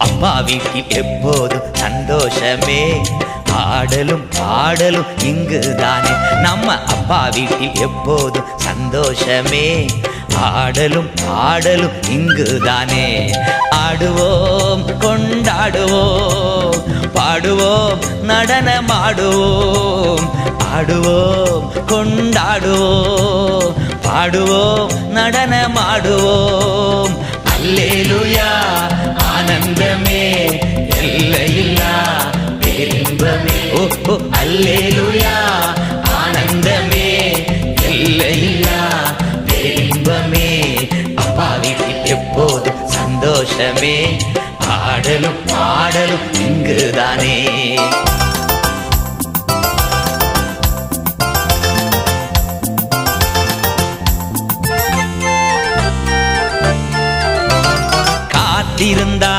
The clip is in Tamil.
அப்பா வீட்டில் எப்போதும் சந்தோஷமே. ஆடலும் பாடலும் இங்குதானே. நம்ம அப்பா வீட்டில் எப்போதும் சந்தோஷமே. ஆடலும் பாடலும் இங்குதானே. ஆடுவோம் கொண்டாடுவோம் பாடுவோம் நடனமாடுவோம். ஆடுவோம் கொண்டாடுவோம் பாடுவோம் நடனமாடுவோம். அல்லேலுயா. ஆனந்தமே எல்லையில்லா பேரின்பமே ஓ ஓ, அல்லேலுயா ஆனந்தமே எல்லையில்லா பேரின்பமே அப்பா வீட்டில் எப்போது சந்தோஷமே. ஆடலும் பாடலும் இங்குதானே. காத்திருந்தா